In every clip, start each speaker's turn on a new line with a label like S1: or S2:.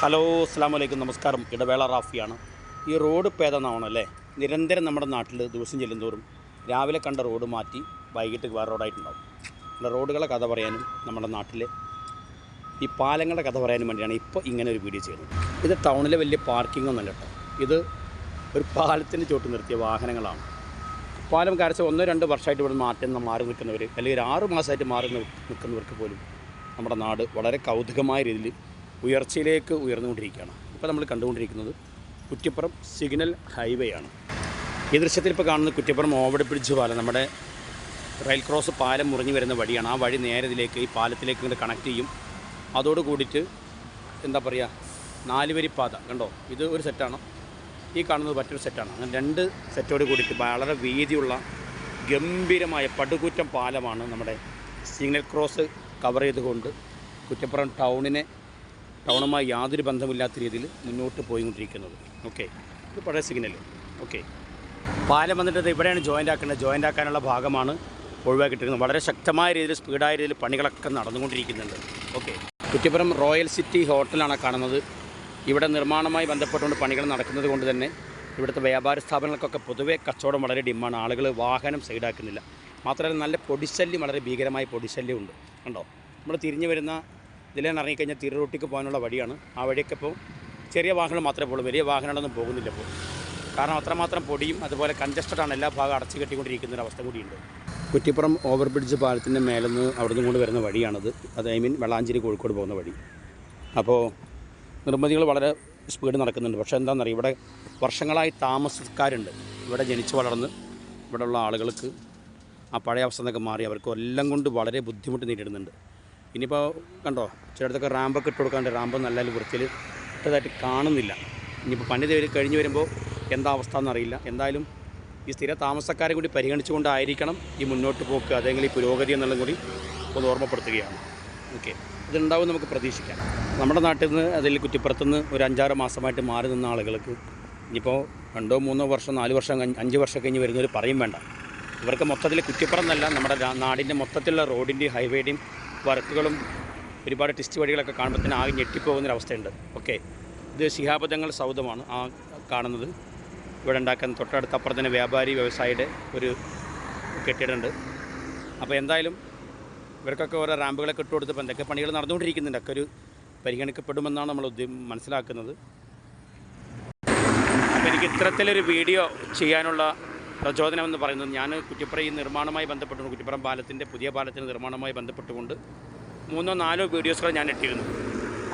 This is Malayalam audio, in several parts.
S1: ഹലോ അസ്സാം വലൈക്കും നമസ്കാരം. ഇടവേള റാഫിയാണ്. ഈ റോഡ് പേദനാവണമല്ലേ നിരന്തരം നമ്മുടെ നാട്ടിൽ ദിവസം ചെല്ലുന്തോറും രാവിലെ കണ്ട റോഡ് മാറ്റി വൈകിട്ട് വേറെ റോഡായിട്ടുണ്ടാവും. നമ്മുടെ റോഡുകളെ കഥ പറയാനും നമ്മുടെ നാട്ടിൽ ഈ പാലങ്ങളുടെ കഥ പറയാനും വേണ്ടിയാണ് ഇപ്പോൾ ഇങ്ങനെ ഒരു വീഡിയോ ചെയ്യുന്നത്. ഇത് ടൗണിലെ വലിയ പാർക്കിംഗ് ഒന്നല്ല കേട്ടോ. ഇത് ഒരു പാലത്തിന് ചോട്ട് നിർത്തിയ വാഹനങ്ങളാണ്. പാലം കരച്ച ഒന്നോ രണ്ടോ വർഷമായിട്ട് ഇവിടെ മാറ്റം നമ്മൾ മാറി നിൽക്കുന്നവർ അല്ലെങ്കിൽ ഒരു ആറ് മാസമായിട്ട് മാറി നിൽക്കുന്നവർക്ക് പോലും നമ്മുടെ നാട് വളരെ കൗതുകമായ രീതിയിൽ ഉയർച്ചയിലേക്ക് ഉയർന്നുകൊണ്ടിരിക്കുകയാണ്. ഇപ്പോൾ നമ്മൾ കണ്ടുകൊണ്ടിരിക്കുന്നത് കുറ്റിപ്പുറം സിഗ്നൽ ഹൈവേ ആണ്. ഈ ദൃശ്യത്തിൽ ഇപ്പോൾ കാണുന്നത് കുറ്റിപ്പുറം ഓവർ ബ്രിഡ്ജ് പാലം നമ്മുടെ റെയിൽ ക്രോസ് പാലം മുറിഞ്ഞു വരുന്ന വഴിയാണ്. ആ വഴി നേരെ ഇതിലേക്ക് ഈ പാലത്തിലേക്ക് ഇങ്ങനെ കണക്ട് ചെയ്യും. അതോട് കൂടിയിട്ട് എന്താ പറയുക? നാലുവരി പാത കണ്ടോ? ഇത് ഒരു സെറ്റാണ് ഈ കാണുന്നത് മറ്റൊരു സെറ്റാണ് അങ്ങനെ രണ്ട് സെറ്റോട് കൂടിയിട്ട് വളരെ വീതിയുള്ള ഗംഭീരമായ പടുകൂറ്റം പാലമാണ് നമ്മുടെ സിഗ്നൽ ക്രോസ് കവർ ചെയ്തുകൊണ്ട് കുറ്റപ്പുറം ടൗണിനെ ടൗണുമായി യാതൊരു ബന്ധമില്ലാത്ത രീതിയിൽ മുന്നോട്ട് പോയിക്കൊണ്ടിരിക്കുന്നത്. ഓക്കെ. ഇത് പഴയ സിഗ്നൽ ഓക്കെ. പാലം വന്നിട്ട് ഇവിടെയാണ് ജോയിന്റ് ആക്കേണ്ടത്. ജോയിന്റ് ആക്കാനുള്ള ഭാഗമാണ് ഒഴിവാക്കിയിട്ടിരിക്കുന്നത്. വളരെ ശക്തമായ രീതിയിൽ സ്പീഡായ രീതിയിൽ പണികളൊക്കെ നടന്നുകൊണ്ടിരിക്കുന്നുണ്ട്. ഓക്കെ. കുറ്റിപ്പുറം റോയൽ സിറ്റി ഹോട്ടലാണ് കാണുന്നത്. ഇവിടെ നിർമ്മാണവുമായി ബന്ധപ്പെട്ടുകൊണ്ട് പണികൾ നടക്കുന്നത് കൊണ്ട് തന്നെ ഇവിടുത്തെ വ്യാപാര സ്ഥാപനങ്ങൾക്കൊക്കെ പൊതുവെ കച്ചവടം വളരെ ഡിമാണ് ആളുകൾ വാഹനം സൈഡാക്കുന്നില്ല. മാത്രമല്ല നല്ല പൊടിശല്യം വളരെ ഭീകരമായ പൊടിശല്യമുണ്ട്. കണ്ടോ? നമ്മൾ തിരിഞ്ഞു വരുന്ന ഇതിലാണ് ഇറങ്ങിക്കഴിഞ്ഞാൽ തിരുറൂട്ടിക്ക് പോകാനുള്ള വഴിയാണ്. ആ വഴിയൊക്കെ ഇപ്പോൾ ചെറിയ വാഹനങ്ങൾ മാത്രമേ പോകുള്ളൂ വലിയ വാഹനങ്ങളൊന്നും പോകുന്നില്ല ഇപ്പോൾ കാരണം അത്രമാത്രം പൊടിയും അതുപോലെ കൺജസ്റ്റഡ് ആണ്. എല്ലാ ഭാഗം അടച്ചു കെട്ടിക്കൊണ്ടിരിക്കുന്ന ഒരു അവസ്ഥ കൂടിയുണ്ട്. കുറ്റിപ്പുറം ഓവർ ബ്രിഡ്ജ് പാലത്തിന്റെ മേലെന്ന് അവിടുന്ന് കൊണ്ട് വരുന്ന വഴിയാണത്. അത് ഐ മീൻ വെള്ളാഞ്ചേരി കോഴിക്കോട് പോകുന്ന വഴി. അപ്പോൾ നിർമ്മിതികൾ വളരെ സ്പീഡ് നടക്കുന്നുണ്ട്. പക്ഷേ എന്താണെന്നറിയാം? ഇവിടെ വർഷങ്ങളായി താമസക്കാരുണ്ട്. ഇവിടെ ജനിച്ചു വളർന്ന് ഇവിടെയുള്ള ആളുകൾക്ക് ആ പഴയ അവസ്ഥ എന്നൊക്കെ മാറി അവർക്ക് എല്ലാം കൊണ്ട് വളരെ ബുദ്ധിമുട്ട് നേരിടുന്നുണ്ട്. ഇനിയിപ്പോൾ കണ്ടോ ചിലയിടത്തൊക്കെ റാമ്പൊക്കെ ഇട്ട് കൊടുക്കാണ്ട് റാമ്പ് നല്ല വൃത്തിയിൽ ഇട്ടതായിട്ട് കാണുന്നില്ല. ഇനിയിപ്പോൾ പണി കഴിഞ്ഞ് വരുമ്പോൾ എന്താ അവസ്ഥ എന്നറിയില്ല. എന്തായാലും ഈ സ്ഥിര താമസക്കാരെ കൂടി പരിഗണിച്ചുകൊണ്ടായിരിക്കണം ഈ മുന്നോട്ട് പോക്ക്. അതെങ്കിൽ ഈ പുരോഗതി എന്നുള്ളതും കൂടി ഒന്ന് ഓർമ്മപ്പെടുത്തുകയാണ്. ഓക്കെ. ഇതുണ്ടാവും നമുക്ക് പ്രതീക്ഷിക്കാം. നമ്മുടെ നാട്ടിൽ നിന്ന് അതിൽ കുറ്റിപ്പുറത്തുനിന്ന് ഒരു അഞ്ചാറ് മാസമായിട്ട് മാറി നിന്ന ആളുകൾക്ക് ഇനിയിപ്പോൾ രണ്ടോ മൂന്നോ വർഷം നാല് വർഷം അഞ്ച് വർഷം കഴിഞ്ഞ് വരുന്നവർ പറയും വേണ്ട. ഇവർക്ക് മൊത്തത്തിൽ കുറ്റിപ്പുറം എന്നല്ല നമ്മുടെ നാടിന്റെ മൊത്തത്തിലുള്ള റോഡിന്റെയും ഹൈവേയുടെയും വർക്കുകളും ഒരുപാട് ടെസ്റ്റ് വഴികളൊക്കെ കാണുമ്പോൾ തന്നെ ആകെ ഞെട്ടിപ്പോകുന്നൊരവസ്ഥയുണ്ട് ഓക്കെ. ഇത് ശിഹാബദങ്ങൾ സൗദമാണ് ആ കാണുന്നത്. ഇവിടെ ഉണ്ടാക്കുന്ന തൊട്ടടുത്ത അപ്പുറം തന്നെ വ്യാപാരി വ്യവസായിയുടെ ഒരു കെട്ടിടമുണ്ട്. അപ്പോൾ എന്തായാലും ഇവർക്കൊക്കെ ഓരോ റാമ്പുകളൊക്കെ ഇട്ട് കൊടുത്തപ്പോൾ എന്തൊക്കെ പണികൾ നടന്നുകൊണ്ടിരിക്കുന്നുണ്ട്? ഒക്കെ ഒരു പരിഗണിക്കപ്പെടുമെന്നാണ് നമ്മൾ ഉദ്യ മനസ്സിലാക്കുന്നത്. അപ്പോൾ എനിക്ക് ഇത്തരത്തിലൊരു വീഡിയോ ചെയ്യാനുള്ള പ്രചോദനം എന്ന് പറയുന്നത് ഞാൻ കുറ്റിപ്പുറം ഈ നിർമ്മാണവുമായി ബന്ധപ്പെട്ടുകൊണ്ട് കുറ്റിപ്പുറം പാലത്തിന്റെ പുതിയ പാലത്തിന്റെ നിർമ്മാണവുമായി ബന്ധപ്പെട്ടുകൊണ്ട് മൂന്നോ നാലോ വീഡിയോസുകൾ ഞാൻ ഇട്ടിരുന്നു.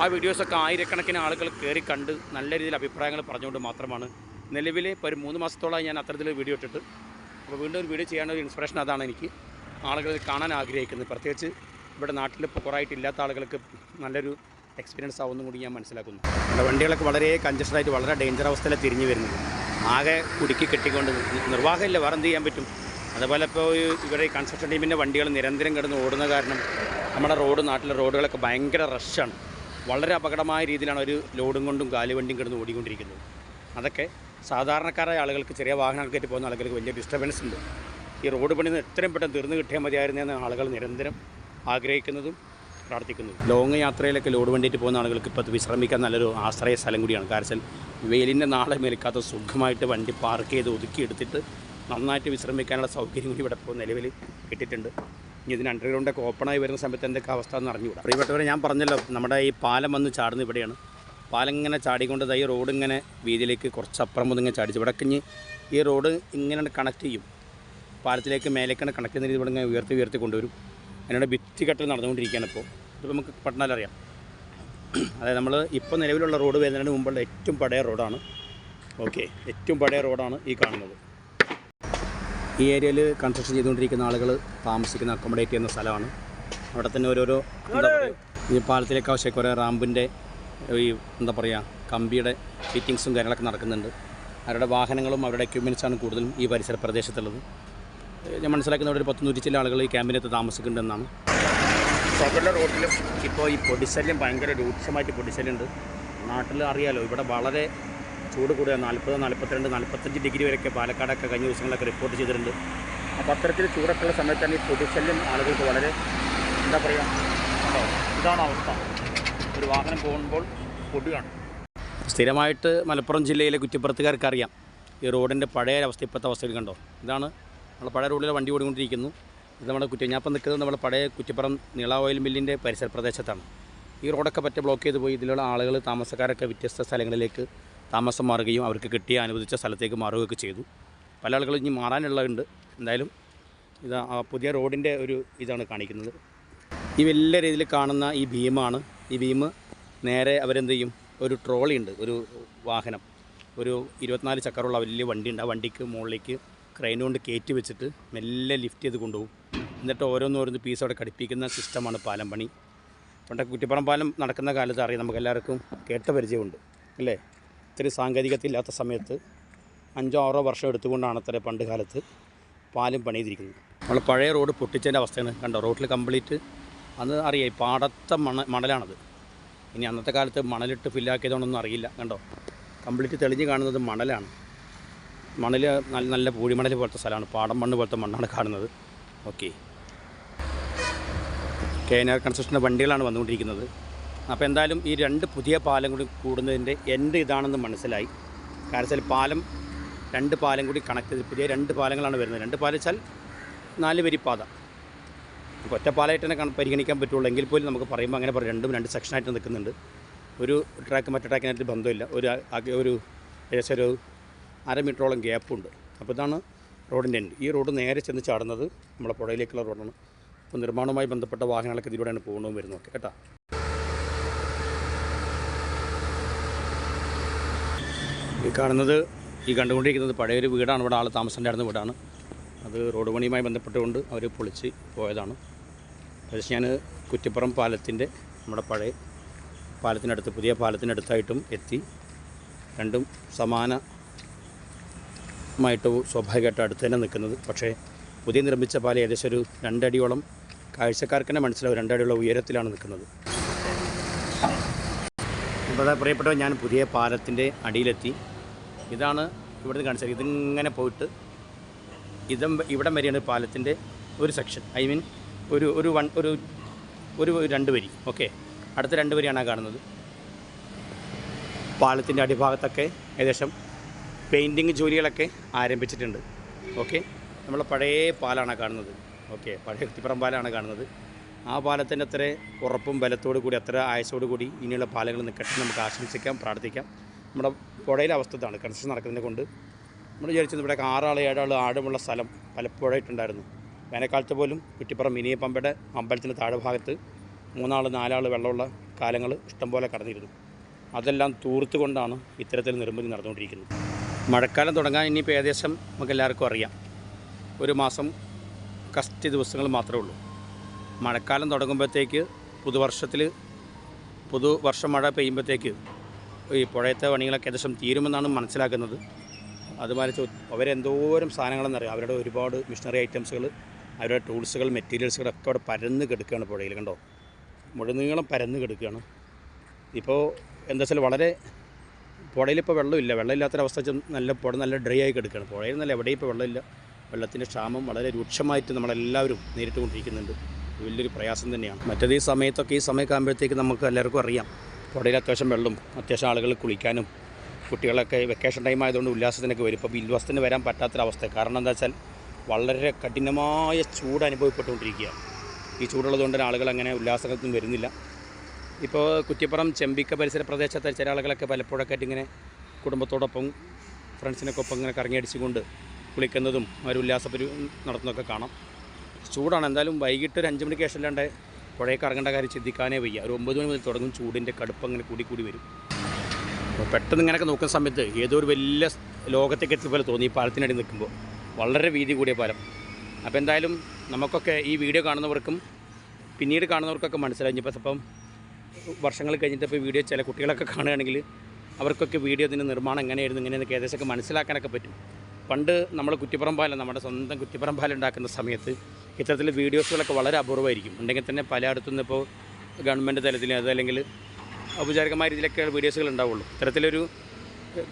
S1: ആ വീഡിയോസൊക്കെ ആയിരക്കണക്കിന് ആളുകൾ കയറി കണ്ട് നല്ല രീതിയിൽ അഭിപ്രായങ്ങൾ പറഞ്ഞുകൊണ്ട് മാത്രമാണ് നിലവിൽ ഇപ്പോൾ ഒരു മൂന്ന് മാസത്തോളമായി ഞാൻ അത്തരത്തിൽ വീഡിയോ ഇട്ടിട്ട് അപ്പോൾ വീണ്ടും ഒരു വീഡിയോ ചെയ്യാനുള്ള ഒരു ഇൻസ്പിറേഷൻ അതാണ് എനിക്ക് ആളുകൾ കാണാൻ ആഗ്രഹിക്കുന്നത്. പ്രത്യേകിച്ച് ഇവിടെ നാട്ടിൽ കുറവായിട്ട് ഇല്ലാത്ത ആളുകൾക്ക് നല്ലൊരു എക്സ്പീരിയൻസ് ആവുമെന്നും കൂടി ഞാൻ മനസ്സിലാക്കുന്നു. വണ്ടികളൊക്കെ വളരെ കഞ്ചസ്റ്റഡായിട്ട് വളരെ ഡേഞ്ചർ അവസ്ഥയിൽ തിരിഞ്ഞു വരുന്നത്. ആകെ കുടുക്കി കെട്ടിക്കൊണ്ട് നിർവാഹമില്ല. വേറെ എന്ത് ചെയ്യാൻ പറ്റും? അതുപോലെ ഇപ്പോൾ ഇവിടെ ഈ കൺസ്ട്രക്ഷൻ ടീമിന്റെ വണ്ടികൾ നിരന്തരം കിടന്ന് ഓടുന്ന കാരണം നമ്മുടെ റോഡ് നാട്ടിലെ റോഡുകളൊക്കെ ഭയങ്കര റഷാണ് വളരെ അപകടമായ രീതിയിലാണ് ഒരു ലോഡും കൊണ്ടും കാലുവണ്ടിയും കിടന്ന് ഓടിക്കൊണ്ടിരിക്കുന്നത്. അതൊക്കെ സാധാരണക്കാരായ ആളുകൾക്ക് ചെറിയ വാഹനങ്ങൾക്കായിട്ട് പോകുന്ന ആളുകൾക്ക് വലിയ ഡിസ്റ്റർബൻസ് ഉണ്ട്. ഈ റോഡ് പണി എത്രയും പെട്ടെന്ന് തീർന്നു കിട്ടിയാൽ മതിയായിരുന്നെന്ന് ആളുകൾ നിരന്തരം ആഗ്രഹിക്കുന്നതും പ്രാർത്ഥിക്കുന്നതും ലോങ് യാത്രയിലൊക്കെ ലോഡ് വണ്ടിയിട്ട് പോകുന്ന ആളുകൾക്ക് ഇപ്പോൾ വിശ്രമിക്കാൻ നല്ലൊരു ആശ്രയ സ്ഥലം കൂടിയാണ്. കാരണം വെയിലിന്റെ നാളെ മേൽക്കാത്ത സുഖമായിട്ട് വണ്ടി പാർക്ക് ചെയ്ത് ഒതുക്കി എടുത്തിട്ട് നന്നായിട്ട് വിശ്രമിക്കാനുള്ള സൗകര്യം കൂടി ഇവിടെ ഇപ്പോൾ നിലവിൽ കിട്ടിയിട്ടുണ്ട്. ഇനി ഇതിന് അണ്ടർഗ്രൗണ്ടൊക്കെ ഓപ്പണായി വരുന്ന സമയത്ത് എന്തൊക്കെ അവസ്ഥ എന്ന് അറിഞ്ഞുകൂടാ. പ്രിയപ്പെട്ടവരെ ഞാൻ പറഞ്ഞല്ലോ നമ്മുടെ ഈ പാലം വന്ന് ചാടുന്ന ഇവിടെയാണ്. പാലം ഇങ്ങനെ ചാടിക്കൊണ്ട് ഈ റോഡ് ഇങ്ങനെ വീതിയിലേക്ക് കുറച്ച് അപ്പുറം മുതൽ ഇങ്ങനെ ചാടിച്ചു. ഇവിടെ ഇനി ഈ റോഡ് ഇങ്ങനെ കണക്ട് ചെയ്യും. പാലത്തിലേക്ക് മേലേക്കാണ് കണക്ട് ചെയ്യുന്ന രീതി ഇവിടെ ഇങ്ങനെ ഉയർത്തി ഉയർത്തി കൊണ്ടുവരും. അതിനുള്ള ഭിത്തി കെട്ടൽ നടന്നുകൊണ്ടിരിക്കുകയാണ് ഇപ്പോൾ. ഇതിപ്പോൾ നമുക്ക് പട്ടണാലറിയാം അതായത് നമ്മൾ ഇപ്പോൾ നിലവിലുള്ള റോഡ് വരുന്നതിന് മുമ്പുള്ള ഏറ്റവും പഴയ റോഡാണ്. ഓക്കെ ഏറ്റവും പഴയ റോഡാണ് ഈ കാണുന്നത്. ഈ ഏരിയയിൽ കൺസ്ട്രക്ഷൻ ചെയ്തുകൊണ്ടിരിക്കുന്ന ആളുകൾ താമസിക്കുന്ന അക്കോമഡേറ്റ് ചെയ്യുന്ന സ്ഥലമാണ്. അവിടെ തന്നെ ഓരോരോ എന്താ പറയുക ഈ പാലത്തിലേക്ക് ആവശ്യമൊക്കെ ഓരോ റാമ്പിന്റെ ഈ എന്താ പറയുക കമ്പിയുടെ ഫിറ്റിങ്സും കാര്യങ്ങളൊക്കെ നടക്കുന്നുണ്ട്. അവരുടെ വാഹനങ്ങളും അവരുടെ എക്യുപ്മെന്റ്സാണ് കൂടുതലും ഈ പരിസര പ്രദേശത്തുള്ളത്. ഞാൻ മനസ്സിലാക്കുന്ന ഒരു പത്ത് നൂറ്റി ചില ആളുകൾ ഈ ക്യാമ്പിനകത്ത് താമസിക്കുന്നുണ്ടെന്നാണ്. സകല റോഡിലും ഇപ്പോൾ ഈ പൊടിശല്യം ഭയങ്കര രൂക്ഷമായിട്ട് പൊടിശല്യമുണ്ട്. നാട്ടിൽ അറിയാലോ ഇവിടെ വളരെ ചൂട് കൂടുക നാൽപ്പത് നാൽപ്പത്തിരണ്ട് നാൽപ്പത്തഞ്ച് ഡിഗ്രി വരെയൊക്കെ പാലക്കാടൊക്കെ കഴിഞ്ഞ ദിവസങ്ങളൊക്കെ റിപ്പോർട്ട് ചെയ്തിട്ടുണ്ട്. അപ്പോൾ അത്തരത്തിൽ ചൂടൊക്കെ ഉള്ള സമയത്താണ് ഈ പൊടിശല്യം ആളുകൾക്ക് വളരെ എന്താ പറയുക? ഇതാണ് അവസ്ഥ. ഒരു വാഹനം പോകുമ്പോൾ
S2: പൊടിയാണ്.
S1: സ്ഥിരമായിട്ട് മലപ്പുറം ജില്ലയിലെ കുറ്റിപ്പുറത്തുകാർക്ക് അറിയാം ഈ റോഡിന്റെ പഴയ അവസ്ഥ ഇപ്പോഴത്തെ അവസ്ഥയിൽ കണ്ടോ? ഇതാണ് നമ്മൾ പഴയ റോഡിൽ വണ്ടി ഓടിക്കൊണ്ടിരിക്കുന്നു. ഇത് നമ്മുടെ കുറ്റി ഞാൻ ഇപ്പം നിൽക്കുന്നത് നമ്മുടെ പഴയ കുറ്റിപ്പുറം നീള ഓയിൽ മില്ലിന്റെ പരിസര പ്രദേശത്താണ്. ഈ റോഡൊക്കെ പറ്റ ബ്ലോക്ക് ചെയ്ത് പോയി. ഇതിലുള്ള ആളുകൾ താമസക്കാരൊക്കെ വ്യത്യസ്ത സ്ഥലങ്ങളിലേക്ക് താമസം മാറുകയും അവർക്ക് കിട്ടിയ അനുവദിച്ച സ്ഥലത്തേക്ക് മാറുകയൊക്കെ ചെയ്തു. പല ആളുകളും ഇനി മാറാനുള്ളതുണ്ട്. എന്തായാലും ഇത് ആ പുതിയ റോഡിന്റെ ഒരു ഇതാണ് കാണിക്കുന്നത്. ഈ വലിയ രീതിയിൽ കാണുന്ന ഈ ഭീമാണ്. ഈ ഭീമ് നേരെ അവരെന്ത് ചെയ്യും? ഒരു ട്രോളി ഉണ്ട്. ഒരു വാഹനം. ഒരു ഇരുപത്തിനാല് ചക്കറുള്ള വലിയ വണ്ടി ഉണ്ട് ആ വണ്ടിക്ക് മുകളിലേക്ക് ക്രെയിൻ കൊണ്ട് കയറ്റി വെച്ചിട്ട് മെല്ലെ ലിഫ്റ്റ് ചെയ്ത് കൊണ്ടുപോകും. എന്നിട്ട് ഓരോന്നോരോന്ന് പീസ് അവിടെ ഘടിപ്പിക്കുന്ന സിസ്റ്റമാണ് പാലം പണി. പണ്ടൊക്കെ കുറ്റിപ്പുറം പാലം നടക്കുന്ന കാലത്ത് അറിയാം നമുക്ക് എല്ലാവർക്കും കേട്ട പരിചയമുണ്ട് അല്ലേ? ഇത്തിരി സാങ്കേതികത ഇല്ലാത്ത സമയത്ത് അഞ്ചോ ആറോ വർഷം എടുത്തുകൊണ്ടാണ് അത്ര പണ്ട് കാലത്ത് പാലം പണിതിരിക്കുന്നത്. നമ്മൾ പഴയ റോഡ് പൊട്ടിച്ചതിന്റെ അവസ്ഥയാണ്. കണ്ടോ? റോഡിൽ കംപ്ലീറ്റ് അന്ന് അറിയാം ഈ പാടത്ത മണ മണലാണത്. ഇനി അന്നത്തെ കാലത്ത് മണലിട്ട് ഫില്ലാക്കിയതുകൊണ്ടൊന്നും അറിയില്ല കണ്ടോ? കംപ്ലീറ്റ് തെളിഞ്ഞ് കാണുന്നത് മണലാണ്. മണൽ നല്ല നല്ല പൂഴിമണൽ പോലത്തെ സ്ഥലമാണ്. പാടം മണ്ണ് പോലത്തെ മണ്ണാണ് കാണുന്നത്. ഓക്കെ. കെ എൻ ആർ കൺസ്ട്രക്ഷന്റെ വണ്ടികളാണ് വന്നുകൊണ്ടിരിക്കുന്നത്. അപ്പോൾ എന്തായാലും ഈ രണ്ട് പുതിയ പാലം കൂടി കൂടുന്നതിന്റെ എന്റെ ഇതാണെന്ന് മനസ്സിലായി. കാരണം പാലം രണ്ട് പാലം കൂടി കണക്ട് ചെയ്ത് പുതിയ രണ്ട് പാലങ്ങളാണ് വരുന്നത്. രണ്ട് പാലം വെച്ചാൽ നാല് വരി പാത. അപ്പോൾ ഒറ്റ പാലമായിട്ട് തന്നെ പരിഗണിക്കാൻ പറ്റുള്ളൂ. എങ്കിൽ പോലും നമുക്ക് പറയുമ്പോൾ അങ്ങനെ പറയും. രണ്ടും രണ്ട് സെക്ഷനായിട്ട് നിൽക്കുന്നുണ്ട്. ഒരു ട്രാക്ക് മറ്റേ ട്രാക്കിനായിട്ട് ബന്ധമില്ല. ഒരു ഒരു ഏകദേശം ഒരു അര മീറ്ററോളം ഗ്യാപ്പുണ്ട്. അപ്പോൾ ഇതാണ് റോഡിന്റെ എൻഡ് ഈ റോഡ് നേരെ ചെന്ന് ചാടുന്നത് നമ്മളെ പുഴയിലേക്കുള്ള റോഡാണ്. അപ്പോൾ നിർമ്മാണവുമായി ബന്ധപ്പെട്ട വാഹനങ്ങളൊക്കെ ഇതിലൂടെയാണ് പോകുന്നതും വരുന്നതൊക്കെ കേട്ടോ? ഈ കാണുന്നത് ഈ കണ്ടുകൊണ്ടിരിക്കുന്നത് പഴയൊരു വീടാണ്. ഇവിടെ ആൾ താമസമുണ്ടായിരുന്ന വീടാണ്. അത് റോഡ് പണിയുമായി ബന്ധപ്പെട്ടുകൊണ്ട് അവർ പൊളിച്ച് പോയതാണ്. പക്ഷേ ഞാൻ കുറ്റിപ്പുറം പാലത്തിന്റെ നമ്മുടെ പഴയ പാലത്തിനടുത്ത് പുതിയ പാലത്തിനടുത്തായിട്ടും എത്തി. രണ്ടും സമാനമായിട്ട് സ്വാഭാവികമായിട്ട് അടുത്ത് തന്നെ നിൽക്കുന്നത്. പക്ഷേ പുതിയ നിർമ്മിച്ച പാലം ഏകദേശം ഒരു രണ്ടടിയോളം കാഴ്ചക്കാർക്ക് തന്നെ മനസ്സിലാവും രണ്ടടിയോളം ഉയരത്തിലാണ് നിൽക്കുന്നത്. ഇപ്പോൾ അതാ പ്രിയപ്പെട്ടവർ ഞാൻ പുതിയ പാലത്തിന്റെ അടിയിലെത്തി. ഇതാണ് ഇവിടുന്ന് കാണിച്ചത്. ഇതിങ്ങനെ പോയിട്ട് ഇതം ഇവിടം വരെയാണ് പാലത്തിന്റെ ഒരു സെക്ഷൻ. ഐ മീൻ ഒരു ഒരു വൺ ഒരു ഒരു രണ്ട് വരി. ഓക്കെ. അടുത്ത രണ്ട് വരിയാണ് കാണുന്നത്. പാലത്തിന്റെ അടിഭാഗത്തൊക്കെ ഏകദേശം പെയിന്റിങ് ജോലികളൊക്കെ ആരംഭിച്ചിട്ടുണ്ട്. ഓക്കെ? നമ്മൾ പഴയ പാലാണ് കാണുന്നത്. ഓക്കെ? പഴയ കുത്തിപ്പുറം പാലാണ് കാണുന്നത്. ആ പാലത്തിന്റെ അത്ര ഉറപ്പും ബലത്തോടു കൂടി അത്ര ആയസോടു കൂടി ഇനിയുള്ള പാലങ്ങൾ നിൽക്കട്ടെ നമുക്ക് ആശംസിക്കാം പ്രാർത്ഥിക്കാം. നമ്മുടെ പുഴയിലെ അവസ്ഥ ഇതാണ്. കൺസ്ട്രക്ഷൻ നടക്കുന്നതിനെ കൊണ്ട് നമ്മൾ വിചാരിച്ചത് ഇവിടെ ആറാൾ ഏഴാൾ ആഴമുള്ള സ്ഥലം പലപ്പോഴായിട്ടുണ്ടായിരുന്നു വേനൽക്കാലത്ത് പോലും കുറ്റിപ്പുറം മിനിയപ്പമ്പയുടെ പമ്പയുടെ അമ്പലത്തിന്റെ താഴെ ഭാഗത്ത് മൂന്നാൾ നാലാൾ വെള്ളമുള്ള കാലങ്ങൾ ഇഷ്ടംപോലെ കടന്നിരുന്നു. അതെല്ലാം തൂർത്തുകൊണ്ടാണ് ഇത്തരത്തിൽ നിർമ്മിതി നടന്നുകൊണ്ടിരിക്കുന്നത്. മഴക്കാലം തുടങ്ങാൻ ഇനിയിപ്പോൾ ഏകദേശം നമുക്ക് എല്ലാവർക്കും അറിയാം. ഒരു മാസം കസ്റ്റ് ദിവസങ്ങൾ മാത്രമേ ഉള്ളൂ. മഴക്കാലം തുടങ്ങുമ്പോഴത്തേക്ക് പുതുവർഷത്തിൽ പുതുവർഷം മഴ പെയ്യുമ്പോഴത്തേക്ക് ഈ പുഴയത്തെ പണികളൊക്കെ ഏകദേശം തീരുമെന്നാണ് മനസ്സിലാക്കുന്നത്. അതുമാതിരി അവരെന്തോരം സാധനങ്ങളെന്നറിയാം? അവരുടെ ഒരുപാട് മിഷനറി ഐറ്റംസുകൾ അവരുടെ ടൂൾസുകൾ മെറ്റീരിയൽസുകളൊക്കെ അവിടെ പരന്ന് കിടക്കുകയാണ് പുഴയിൽ കണ്ടോ? മുഴുനീളം പരന്ന് കിടക്കുകയാണ്. ഇപ്പോൾ എന്താ വെച്ചാൽ വളരെ പുഴയിലിപ്പോൾ വെള്ളമില്ല വെള്ളമില്ലാത്തൊരവസ്ഥ നല്ല പുഴ നല്ല ഡ്രൈ ആയി കിടക്കുകയാണ്. പുഴയിൽ നല്ല എവിടെയും ഇപ്പോൾ വെള്ളമില്ല വെള്ളത്തിന്റെ ക്ഷാമം വളരെ രൂക്ഷമായിട്ട് നമ്മളെല്ലാവരും നേരിട്ടുകൊണ്ടിരിക്കുന്നുണ്ട്. കൊണ്ടിരിക്കുന്നുണ്ട് വലിയൊരു പ്രയാസം തന്നെയാണ്. മറ്റേത് ഈ സമയത്തൊക്കെ ഈ സമയമൊക്കെ ആകുമ്പോഴത്തേക്ക് നമുക്ക് എല്ലാവർക്കും അറിയാം. പുഴയിൽ അത്യാവശ്യം വെള്ളം അത്യാവശ്യം ആളുകൾ കുളിക്കാനും കുട്ടികളൊക്കെ വെക്കേഷൻ ടൈം ആയതുകൊണ്ട് ഉല്ലാസത്തിനൊക്കെ വരും. ഇപ്പോൾ ഉല്ലാസത്തിന് വരാൻ പറ്റാത്തൊരവസ്ഥ കാരണം എന്താ വെച്ചാൽ വളരെ കഠിനമായ ചൂട് അനുഭവപ്പെട്ടുകൊണ്ടിരിക്കുകയാണ്. ഈ ചൂടുള്ളതുകൊണ്ട് ആളുകൾ അങ്ങനെ ഉല്ലാസത്തിനും വരുന്നില്ല. ഇപ്പോൾ കുറ്റിപ്പുറം ചെമ്പിക്ക പരിസര പ്രദേശത്തെ ചില ആളുകളൊക്കെ പലപ്പോഴൊക്കെ ഇങ്ങനെ കുടുംബത്തോടൊപ്പം ഫ്രണ്ട്സിനൊക്കെ ഒപ്പം ഇങ്ങനെ കറങ്ങിയടിച്ചുകൊണ്ട് കുളിക്കുന്നതും ഒരു ഉല്ലാസപരി നടത്തുന്നതൊക്കെ കാണാം. ചൂടാണ്. എന്തായാലും വൈകിട്ട് ഒരു അഞ്ച് മണിക്ക് ശേഷം അല്ലാണ്ട് പുഴയൊക്കെ ഇറങ്ങേണ്ട കാര്യം ചിന്തിക്കാനേ വയ്യ. ഒരു ഒമ്പത് മണി മുതൽ തുടങ്ങും ചൂടിന്റെ കടുപ്പം അങ്ങനെ കൂടി കൂടി വരും. അപ്പോൾ പെട്ടെന്ന് ഇങ്ങനെയൊക്കെ നോക്കുന്ന സമയത്ത് ഏതോ ഒരു വലിയ ലോകത്തേക്ക് എത്തിയ പോലെ തോന്നി ഈ പാലത്തിനടി നിൽക്കുമ്പോൾ. വളരെ വീതി കൂടിയ പാലം. അപ്പോൾ എന്തായാലും നമുക്കൊക്കെ ഈ വീഡിയോ കാണുന്നവർക്കും പിന്നീട് കാണുന്നവർക്കൊക്കെ മനസ്സിലായി. ഇപ്പം വർഷങ്ങൾ കഴിഞ്ഞിട്ട് ഇപ്പോൾ വീഡിയോ ചില കുട്ടികളൊക്കെ കാണുകയാണെങ്കിൽ അവർക്കൊക്കെ വീഡിയോ ഇതിന്റെ നിർമ്മാണം എങ്ങനെയായിരുന്നു ഇങ്ങനെയെന്നൊക്കെ ഏകദേശമൊക്കെ മനസ്സിലാക്കാനൊക്കെ പറ്റും. പണ്ട് നമ്മൾ കുറ്റിപ്പുറം പാലം നമ്മുടെ സ്വന്തം കുറ്റിപ്പുറം പാലം ഉണ്ടാക്കുന്ന സമയത്ത് ഇത്തരത്തിൽ വീഡിയോസുകളൊക്കെ വളരെ അപൂർവമായിരിക്കും. ഉണ്ടെങ്കിൽ തന്നെ പലയിടത്തുനിന്ന് ഇപ്പോൾ ഗവൺമെന്റ് തലത്തിൽ അതല്ലെങ്കിൽ ഔപചാരികമായ രീതിയിലൊക്കെ വീഡിയോസുകൾ ഉണ്ടാവുള്ളൂ. ഇത്തരത്തിലൊരു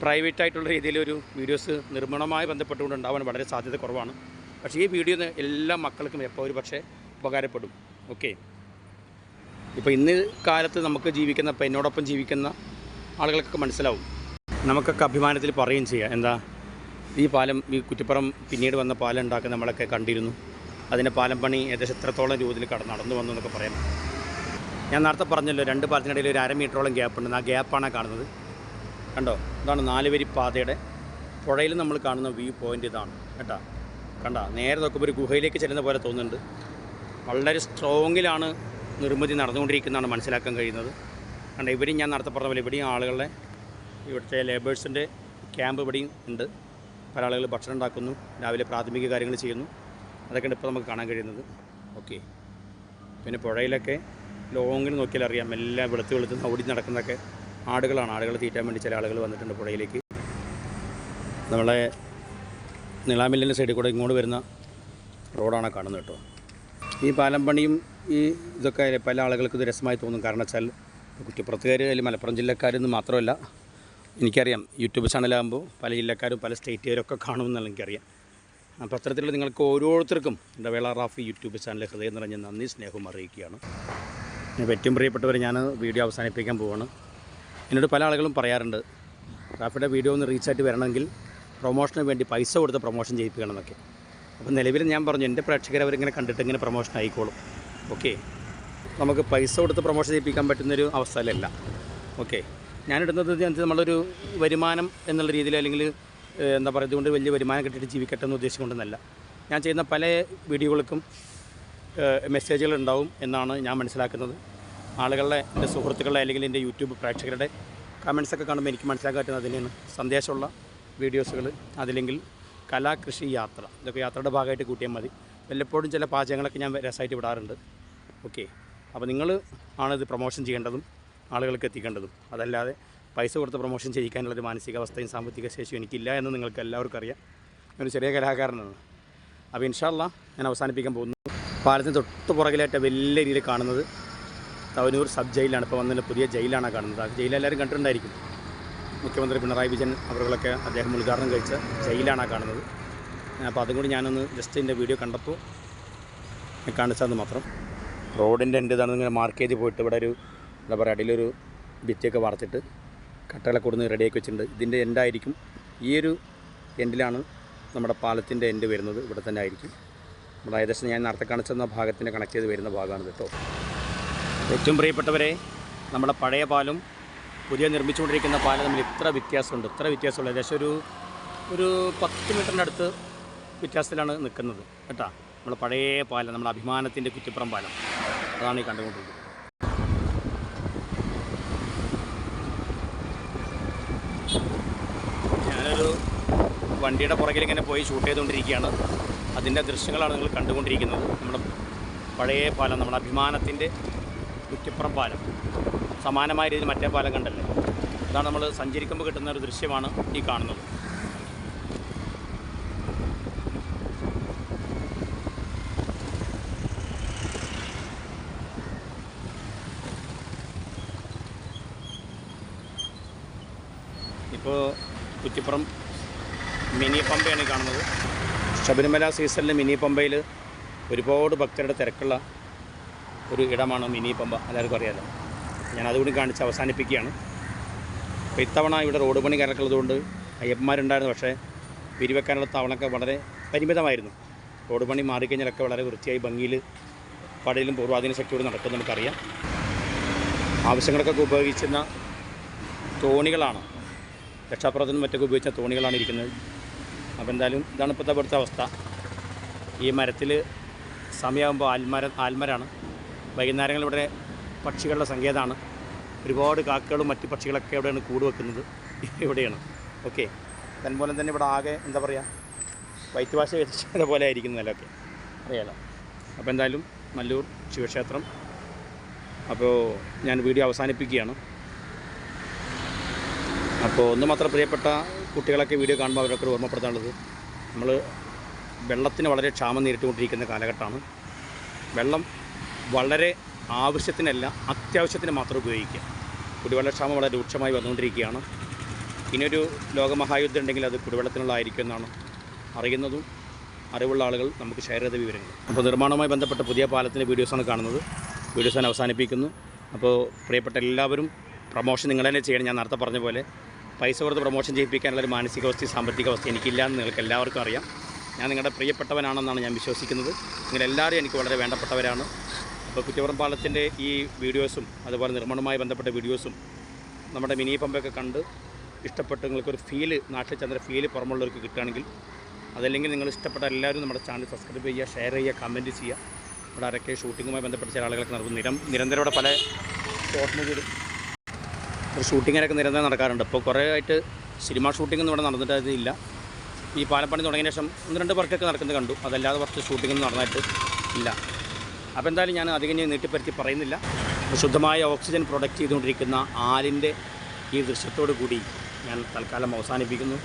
S1: പ്രൈവറ്റ് ആയിട്ടുള്ള രീതിയിലൊരു വീഡിയോസ് നിർമ്മാണമായി ബന്ധപ്പെട്ടുകൊണ്ട് ഉണ്ടാവാൻ വളരെ സാധ്യത കുറവാണ്. പക്ഷേ ഈ വീഡിയോ എല്ലാ മക്കൾക്കും എപ്പോൾ ഒരു പക്ഷേ ഉപകാരപ്പെടും. ഓക്കെ. ഇപ്പോൾ ഇന്ന് കാലത്ത് നമുക്ക് ജീവിക്കുന്ന ഇപ്പോൾ എന്നോടൊപ്പം ജീവിക്കുന്ന ആളുകൾക്കൊക്കെ മനസ്സിലാവും. നമുക്കൊക്കെ അഭിമാനത്തിൽ പറയുകയും ചെയ്യാം. എന്താ? ഈ പാലം ഈ കുറ്റിപ്പുറം പിന്നീട് വന്ന പാലം ഉണ്ടാക്കുന്ന നമ്മളൊക്കെ കണ്ടിരുന്നു. അതിന്റെ പാലം പണി ഏകദേശം എത്രത്തോളം രൂപത്തിൽ കട നടന്നു വന്നു എന്നൊക്കെ പറയാം. ഞാൻ നേരത്തെ പറഞ്ഞല്ലോ രണ്ട് പാലത്തിനിടയിൽ ഒരു അര മീറ്ററോളം ഗ്യാപ്പ് ഉണ്ട്. ആ ഗ്യാപ്പാണ് കാണുന്നത്. കണ്ടോ? ഇതാണ് നാലുവരി പാതയുടെ പുഴയിൽ നമ്മൾ കാണുന്ന വ്യൂ പോയിന്റ് ഇതാണ്. കേട്ടോ? കണ്ട? നേരെ നോക്കുമ്പോൾ ഒരു ഗുഹയിലേക്ക് ചെല്ലുന്ന പോലെ തോന്നുന്നുണ്ട്. വളരെ സ്ട്രോങ്ങിലാണ് നിർമ്മിതി നടന്നുകൊണ്ടിരിക്കുന്നതാണ് മനസ്സിലാക്കാൻ കഴിയുന്നത്. കാരണം ഇവിടെയും ഞാൻ നടത്ത പറഞ്ഞ പോലെ ഇവിടെയും ആളുകളെ ഇവിടുത്തെ ലേബേഴ്സിന്റെ ക്യാമ്പ് ഇവിടെയും ഉണ്ട്. പല ആളുകൾ ഭക്ഷണം ഉണ്ടാക്കുന്നു രാവിലെ പ്രാഥമിക കാര്യങ്ങൾ ചെയ്യുന്നു. അതൊക്കെയാണ് ഇപ്പോൾ നമുക്ക് കാണാൻ കഴിയുന്നത്. ഓക്കെ പിന്നെ പുഴയിലൊക്കെ ലോങ്ങിൽ നോക്കിയാൽ അറിയാം എല്ലാം വെളുത്ത് വെളുത്ത് ഓടി നടക്കുന്നതൊക്കെ ആടുകളാണ്. ആടുകൾ തീറ്റാൻ വേണ്ടി ചില ആളുകൾ വന്നിട്ടുണ്ട് പുഴയിലേക്ക്. നമ്മളെ നിളാമില്ലിന്റെ സൈഡിൽ കൂടെ ഇങ്ങോട്ട് വരുന്ന റോഡാണ് കാണുന്നത് കേട്ടോ. ഈ പാലം പണിയും ഈ ഇതൊക്കെ പല ആളുകൾക്ക് ഇത് രസമായി തോന്നും. കാരണം വെച്ചാൽ കുറ്റിപ്പുറത്തുകാർ അല്ലെങ്കിൽ മലപ്പുറം ജില്ലക്കാരെന്ന് മാത്രമല്ല എനിക്കറിയാം യൂട്യൂബ് ചാനലാകുമ്പോൾ പല ജില്ലക്കാരും പല സ്റ്റേറ്റുകാരൊക്കെ കാണുമെന്നുള്ള എനിക്കറിയാം അപ്പോൾ അത്തരത്തിലുള്ള നിങ്ങൾക്ക് ഓരോരുത്തർക്കും എന്റെ വേള റാഫി യൂട്യൂബ് ചാനൽ ഹൃദയം നിറഞ്ഞ നന്ദി സ്നേഹം അറിയിക്കുകയാണ്. ഏറ്റവും പ്രിയപ്പെട്ടവർ ഞാൻ വീഡിയോ അവസാനിപ്പിക്കാൻ പോവാണ്. എന്നോട് പല ആളുകളും പറയാറുണ്ട് റാഫിയുടെ വീഡിയോ ഒന്ന് റീച്ചായിട്ട് വരണമെങ്കിൽ പ്രൊമോഷന് വേണ്ടി പൈസ കൊടുത്ത് പ്രൊമോഷൻ ചെയ്യിപ്പിക്കണം എന്നൊക്കെ. അപ്പോൾ നിലവിൽ ഞാൻ പറഞ്ഞു എന്റെ പ്രേക്ഷകർ അവരിങ്ങനെ കണ്ടിട്ട് ഇങ്ങനെ പ്രൊമോഷൻ ആയിക്കോളും. ഓക്കെ നമുക്ക് പൈസ കൊടുത്ത് പ്രൊമോഷൻ ചെയ്യിപ്പിക്കാൻ പറ്റുന്നൊരു അവസ്ഥയിലല്ല. ഓക്കെ ഞാനിടുന്നത് നമ്മളൊരു വരുമാനം എന്നുള്ള രീതിയിൽ അല്ലെങ്കിൽ എന്താ പറയുക ഇതുകൊണ്ട് വലിയ വരുമാനം കിട്ടിയിട്ട് ജീവിക്കട്ടെ എന്ന് ഉദ്ദേശിച്ചുകൊണ്ടെന്നല്ല. ഞാൻ ചെയ്യുന്ന പല വീഡിയോകൾക്കും മെസ്സേജുകൾ ഉണ്ടാവും എന്നാണ് ഞാൻ മനസ്സിലാക്കുന്നത്. ആളുകളുടെ എന്റെ സുഹൃത്തുക്കളുടെ അല്ലെങ്കിൽ എന്റെ യൂട്യൂബ് പ്രേക്ഷകരുടെ കമൻസൊക്കെ കാണുമ്പോൾ എനിക്ക് മനസ്സിലാക്കാൻ പറ്റുന്നത് അതിനെയാണ്. സന്ദേശമുള്ള വീഡിയോസുകൾ അതില്ലെങ്കിൽ കലാ കൃഷി യാത്ര ഇതൊക്കെ യാത്രയുടെ ഭാഗമായിട്ട് കൂട്ടിയാൽ മതി. വല്ലപ്പോഴും ചില പാചകങ്ങളൊക്കെ ഞാൻ രസമായിട്ട് വിടാറുണ്ട് ഓക്കെ. അപ്പോൾ നിങ്ങൾ ആണിത് പ്രൊമോഷൻ ചെയ്യേണ്ടതും ആളുകൾക്ക് എത്തിക്കേണ്ടതും. അതല്ലാതെ പൈസ കൊടുത്ത് പ്രൊമോഷൻ ചെയ്യിക്കാനുള്ളൊരു മാനസികാവസ്ഥയും സാമ്പത്തിക ശേഷിയും എനിക്കില്ല എന്ന് നിങ്ങൾക്ക് എല്ലാവർക്കും അറിയാം. ഞാനൊരു ചെറിയ കലാകാരനാണ്. അപ്പോൾ ഇൻഷാല്ല ഞാൻ അവസാനിപ്പിക്കാൻ പോകുന്നു. പാലത്തിന് തൊട്ട് പുറകിലായിട്ട് വലിയ രീതിയിൽ കാണുന്നത്. തവനൂർ സബ് ജയിലാണ്. ഇപ്പോൾ വന്നതിന്റെ പുതിയ ജയിലാണ് കാണുന്നത്. ആ ജയിലെല്ലാവരും കണ്ടിട്ടുണ്ടായിരിക്കും. മുഖ്യമന്ത്രി പിണറായി വിജയൻ അവരുകളൊക്കെ അദ്ദേഹം ഉദ്ഘാടനം കഴിച്ച ജയിലാണ് കാണുന്നത്. അപ്പോൾ അതും കൂടി ഞാനൊന്ന് ജസ്റ്റ് എന്റെ വീഡിയോ കണ്ടപ്പോൾ കാണിച്ചതെന്ന് മാത്രം. റോഡിന്റെ എന്റെ ഇതാണ് ഇങ്ങനെ മാർക്ക് ചെയ്ത് പോയിട്ട് ഇവിടെ ഒരു എന്താ പറയുക അടിയിലൊരു ഭിത്തിയൊക്കെ വറച്ചിട്ട് കട്ടകളൊക്കെ കൊടുന്ന് റെഡിയാക്കി വെച്ചിട്ടുണ്ട്. ഇതിന്റെ എൻഡായിരിക്കും ഈ ഒരു എൻഡിലാണ് നമ്മുടെ പാലത്തിന്റെ എൻഡ് വരുന്നത്. ഇവിടെ തന്നെ ആയിരിക്കും. നമ്മുടെ ഏകദേശം ഞാൻ നേരത്തെ കാണിച്ചെന്ന ഭാഗത്തിന്റെ കണക്ട് ചെയ്ത് വരുന്ന ഭാഗമാണ് കേട്ടോ. ഏറ്റവും പ്രിയപ്പെട്ടവരെ നമ്മുടെ പഴയ പാലും പുതിയ നിർമ്മിച്ചുകൊണ്ടിരിക്കുന്ന പാലം തമ്മിൽ ഇത്ര വ്യത്യാസമുണ്ട്. ഇത്ര വ്യത്യാസമുള്ള ഏകദേശം ഒരു ഒരു പത്ത് മീറ്ററിന്റെ അടുത്ത് വ്യത്യാസത്തിലാണ് നിൽക്കുന്നത് കേട്ടോ. നമ്മൾ പഴയ പാലം നമ്മുടെ അഭിമാനത്തിന്റെ കുറ്റിപ്പുറം പാലം. അതാണ് ഈ കണ്ടുകൊണ്ടിരിക്കുന്നത്. ഞാനൊരു വണ്ടിയുടെ പുറകിൽ ഇങ്ങനെ പോയി ഷൂട്ട് ചെയ്തുകൊണ്ടിരിക്കുകയാണ്. അതിന്റെ ദൃശ്യങ്ങളാണ് നിങ്ങൾ കണ്ടുകൊണ്ടിരിക്കുന്നത്. നമ്മുടെ പഴയ പാലം നമ്മുടെ അഭിമാനത്തിന്റെ കുറ്റിപ്പുറം പാലം. സമാനമായ രീതിയിൽ മറ്റേ പാലം കണ്ടല്ലേ? അതാണ് നമ്മൾ സഞ്ചരിക്കുമ്പോൾ കിട്ടുന്ന ഒരു ദൃശ്യമാണ് ഈ കാണുന്നത്. ഇപ്പോൾ കുറ്റിപ്പുറം മിനി പമ്പയാണ് കാണുന്നത്. ശബരിമല സീസണിലെ മിനി പമ്പയിൽ ഒരുപാട് ഭക്തരുടെ തിരക്കുള്ള ഒരു ഇടമാണ് മിനി പമ്പ. എല്ലാവർക്കും അറിയാലോ. ഞാൻ അതുകൂടി കാണിച്ച് അവസാനിപ്പിക്കുകയാണ്. അപ്പോൾ ഇത്തവണ ഇവിടെ റോഡ് പണി കിടക്കുള്ളതുകൊണ്ട് അയ്യപ്പന്മാരുണ്ടായിരുന്നു. പക്ഷേ പിരിവെക്കാനുള്ള തവണൊക്കെ വളരെ പരിമിതമായിരുന്നു. റോഡ് പണി മാറിക്കഴിഞ്ഞാലൊക്കെ വളരെ വൃത്തിയായി ഭംഗിയിൽ പടയിലും പൂർവാധീന ശക്തിയോട് നടക്കും നമുക്കറിയാം. ആവശ്യങ്ങൾക്കൊക്കെ ഉപയോഗിക്കുന്ന തോണികളാണ്. രക്ഷാപ്രവർത്തനം മറ്റൊക്കെ ഉപയോഗിച്ച തോണികളാണ് ഇരിക്കുന്നത്. അപ്പോൾ എന്തായാലും ഇതാണ് ഇപ്പോഴത്തെ ഇവിടുത്തെ അവസ്ഥ. ഈ മരത്തിൽ സമയമാകുമ്പോൾ ആൽമര ആൽമരാണ്. വൈകുന്നേരങ്ങളിവിടെ പക്ഷികളുടെ സങ്കേതമാണ്. ഒരുപാട് കാക്കകളും മറ്റു പക്ഷികളൊക്കെ എവിടെയാണ് കൂട് വെക്കുന്നത്. ഇവിടെയാണ്. ഓക്കെ അതുപോലെ തന്നെ ഇവിടെ ആകെ എന്താ പറയുക വൈറ്റ് ഭാഷ വെച്ചത് പോലെ ആയിരിക്കും നിലമൊക്കെ. അറിയാലോ? അപ്പോൾ എന്തായാലും മല്ലൂർ ശിവക്ഷേത്രം. അപ്പോൾ ഞാൻ വീഡിയോ അവസാനിപ്പിക്കുകയാണ്. അപ്പോൾ ഒന്ന് മാത്രം പ്രിയപ്പെട്ട കുട്ടികളൊക്കെ വീഡിയോ കാണുമ്പോൾ അവരൊക്കെ ഓർമ്മപ്പെടുത്താനുള്ളത് നമ്മൾ വെള്ളത്തിന് വളരെ ക്ഷാമം നേരിട്ടുകൊണ്ടിരിക്കുന്ന കാലഘട്ടമാണ്. വെള്ളം വളരെ ആവശ്യത്തിനല്ല അത്യാവശ്യത്തിന് മാത്രം ഉപയോഗിക്കുക. കുടിവെള്ളക്ഷാമം വളരെ രൂക്ഷമായി വന്നുകൊണ്ടിരിക്കുകയാണ്. ഇനിയൊരു ലോകമഹായുദ്ധം ഉണ്ടെങ്കിൽ അത് കുടിവെള്ളത്തിനുള്ളതായിരിക്കും എന്നാണ് അറിയുന്നതും അറിവുള്ള ആളുകൾ നമുക്ക് ഷെയർ ചെയ്ത വിവരങ്ങൾ. അപ്പോൾ നിർമ്മാണവുമായി ബന്ധപ്പെട്ട പുതിയ പാലത്തിന്റെ വീഡിയോസാണ് കാണുന്നത്. വീഡിയോസ് ഞാൻ അവസാനിപ്പിക്കുന്നു. അപ്പോൾ പ്രിയപ്പെട്ട എല്ലാവരും പ്രൊമോഷൻ നിങ്ങൾ തന്നെ ചെയ്യണം. ഞാൻ നേരത്തെ പറഞ്ഞ പോലെ പൈസ കൊടുത്ത് പ്രൊമോഷൻ ചെയ്യിപ്പിക്കാനുള്ള ഒരു സാമ്പത്തിക അവസ്ഥ എനിക്കില്ല എന്ന് നിങ്ങൾക്ക് എല്ലാവർക്കും അറിയാം. ഞാൻ നിങ്ങളുടെ പ്രിയപ്പെട്ടവനാണെന്നാണ് ഞാൻ വിശ്വസിക്കുന്നത്. നിങ്ങളെല്ലാവരും എനിക്ക് വളരെ വേണ്ടപ്പെട്ടവരാണ്. അപ്പോൾ കുറ്റിപ്പുറം പാലത്തിന്റെ ഈ വീഡിയോസും അതുപോലെ നിർമ്മാണവുമായി ബന്ധപ്പെട്ട വീഡിയോസും നമ്മുടെ മിനി പമ്പൊക്കെ കണ്ട് ഇഷ്ടപ്പെട്ട് നിങ്ങൾക്കൊരു ഫീൽ നാട്ടിൽ ചെന്ന ഫീൽ പുറമുള്ളവർക്ക് കിട്ടുകയാണെങ്കിൽ അതല്ലെങ്കിൽ നിങ്ങൾ ഇഷ്ടപ്പെട്ട എല്ലാവരും നമ്മുടെ ചാനൽ സബ്സ്ക്രൈബ് ചെയ്യുക ഷെയർ ചെയ്യുക കമന്റ് ചെയ്യുക. ഇവിടെ ആരൊക്കെ ഷൂട്ടിങ്ങുമായി ബന്ധപ്പെട്ട ചില ആളുകൾക്ക് നടക്കും നിരം നിരന്തരം ഇവിടെ പല ഷോട്ട് മൂവിയിലും ഒരു ഷൂട്ടിങ്ങിനൊക്കെ നിരന്തരം നടക്കാറുണ്ട്. ഇപ്പോൾ കുറേ ആയിട്ട് സിനിമ ഷൂട്ടിംഗ് ഇവിടെ നടന്നിട്ടില്ല ഈ പാലപ്പണി തുടങ്ങിയ ശേഷം ഒന്ന് രണ്ട് വർക്കൊക്കെ നടക്കുന്നത് കണ്ടു. അതല്ലാതെ കുറച്ച് ഷൂട്ടിംഗ് ഒന്നും നടന്നിട്ട് ഇല്ല. അപ്പോൾ എന്തായാലും ഞാൻ അധികം ഞാൻ നീട്ടിപ്പരുത്തി പറയുന്നില്ല. ശുദ്ധമായ ഓക്സിജൻ പ്രൊഡക്റ്റ് ചെയ്തുകൊണ്ടിരിക്കുന്ന ആലിന്റെ ഈ ദൃശ്യത്തോടു കൂടി ഞാൻ തൽക്കാലം അവസാനിപ്പിക്കുന്നു.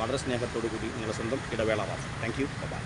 S1: വളരെ സ്നേഹത്തോടു കൂടി നിങ്ങളുടെ സ്വന്തം ഇടവേള വാസം താങ്ക് യു ബൈ